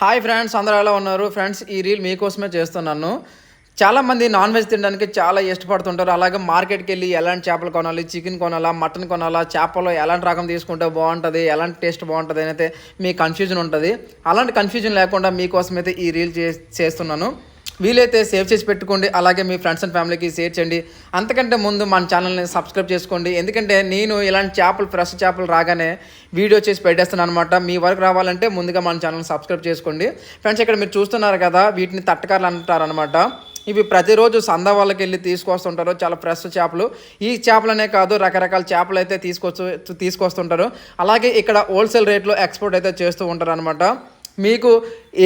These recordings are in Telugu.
హాయ్ ఫ్రెండ్స్ అందరూ ఎలా ఉన్నారు? ఫ్రెండ్స్ ఈ రీల్ మీకోసమే చేస్తున్నాను. చాలామంది నాన్ వెజ్ తినడానికి చాలా ఇష్టపడుతుంటారు. అలాగే మార్కెట్కి వెళ్ళి ఎలాంటి చేపలు కొనాలి చికెన్ కొనాలా మటన్ కొనాలా చేపలో ఎలాంటి రకం తీసుకుంటే బాగుంటుంది ఎలాంటి టేస్ట్ బాగుంటుంది అని అయితే మీ కన్ఫ్యూజన్ ఉంటుంది. అలాంటి కన్ఫ్యూజన్ లేకుండా మీకోసం అయితే ఈ రీల్ చే చేస్తున్నాను. వీలైతే సేవ్ చేసి పెట్టుకోండి. అలాగే మీ ఫ్రెండ్స్ అండ్ ఫ్యామిలీకి షేర్ చేయండి. అంతకంటే ముందు మన ఛానల్ని సబ్స్క్రైబ్ చేసుకోండి. ఎందుకంటే నేను ఇలాంటి చేపలు ఫ్రెష్ చేపలు రాగానే వీడియో చేసి పెట్టేస్తాను అనమాట మీ వరకు రావాలంటే ముందుగా మన ఛానల్ని సబ్స్క్రైబ్ చేసుకోండి. ఫ్రెండ్స్ ఇక్కడ మీరు చూస్తున్నారు కదా వీటిని తట్టకారలు అంటారు అనమాట ఇవి ప్రతిరోజు సంద వాళ్ళకి వెళ్ళి తీసుకొస్తుంటారు. చాలా ఫ్రెష్ చేపలు. ఈ చేపలనే కాదు రకరకాల చేపలు అయితే తీసుకొచ్చు తీసుకొస్తుంటారు. అలాగే ఇక్కడ హోల్సేల్ రేట్లో ఎక్స్పోర్ట్ అయితే చేస్తూ ఉంటారు అనమాట మీకు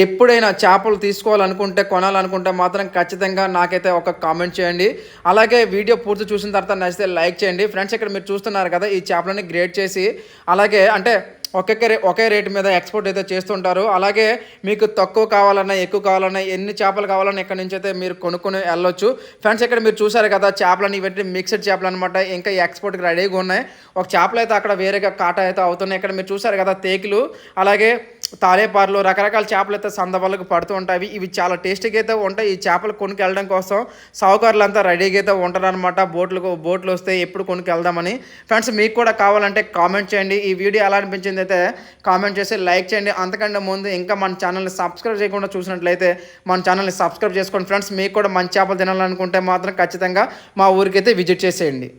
ఎప్పుడైనా చేపలు తీసుకోవాలనుకుంటే కొనాలనుకుంటే మాత్రం ఖచ్చితంగా నాకైతే ఒక కామెంట్ చేయండి. అలాగే వీడియో పూర్తి చూసిన తర్వాత నచ్చితే లైక్ చేయండి. ఫ్రెండ్స్ ఇక్కడ మీరు చూస్తున్నారు కదా ఈ చేపలని గ్రేడ్ చేసి అలాగే అంటే ఒకే రే ఒకే రేటు మీద ఎక్స్పోర్ట్ అయితే చేస్తుంటారు. అలాగే మీకు తక్కువ కావాలన్నా ఎక్కువ కావాలన్నా ఎన్ని చేపలు కావాలన్నా ఇక్కడ నుంచి అయితే మీరు కొనుక్కొని వెళ్ళొచ్చు. ఫ్రెండ్స్ ఇక్కడ మీరు చూసారు కదా చేపలని ఇవన్నీ మిక్స్డ్ చేపలు అనమాట ఇంకా ఎక్స్పోర్ట్కి రెడీగా ఉన్నాయి. ఒక చేపలు అయితే అక్కడ వేరేగా కాటా అయితే అవుతున్నాయి. ఇక్కడ మీరు చూసారు కదా తేకులు. అలాగే తాలేపార్లు రకరకాల చేపలు అయితే సంద వాళ్ళకు పడుతూ ఉంటాయి. ఇవి చాలా టేస్టీగా అయితే ఉంటాయి. ఈ చేపలు కొనుక్కి వెళ్ళడం కోసం సావుకారులు అంతా రెడీగా అయితే ఉంటారనమాట బోట్లు బోట్లు వస్తే ఎప్పుడు కొనుక్కి వెళ్దామని ఫ్రెండ్స్ మీకు కూడా కావాలంటే కామెంట్ చేయండి. ఈ వీడియో ఎలా అనిపించింది అయితే కామెంట్ చేసి లైక్ చేయండి. అంతకంటే ముందు ఇంకా మన ఛానల్ని సబ్స్క్రైబ్ చేయకుండా చూసినట్లయితే మన ఛానల్ని సబ్స్క్రైబ్ చేసుకోండి. ఫ్రెండ్స్ మీకు కూడా మంచి చేపలు తినాలనుకుంటే మాత్రం ఖచ్చితంగా మా ఊరికైతే విజిట్ చేసేయండి.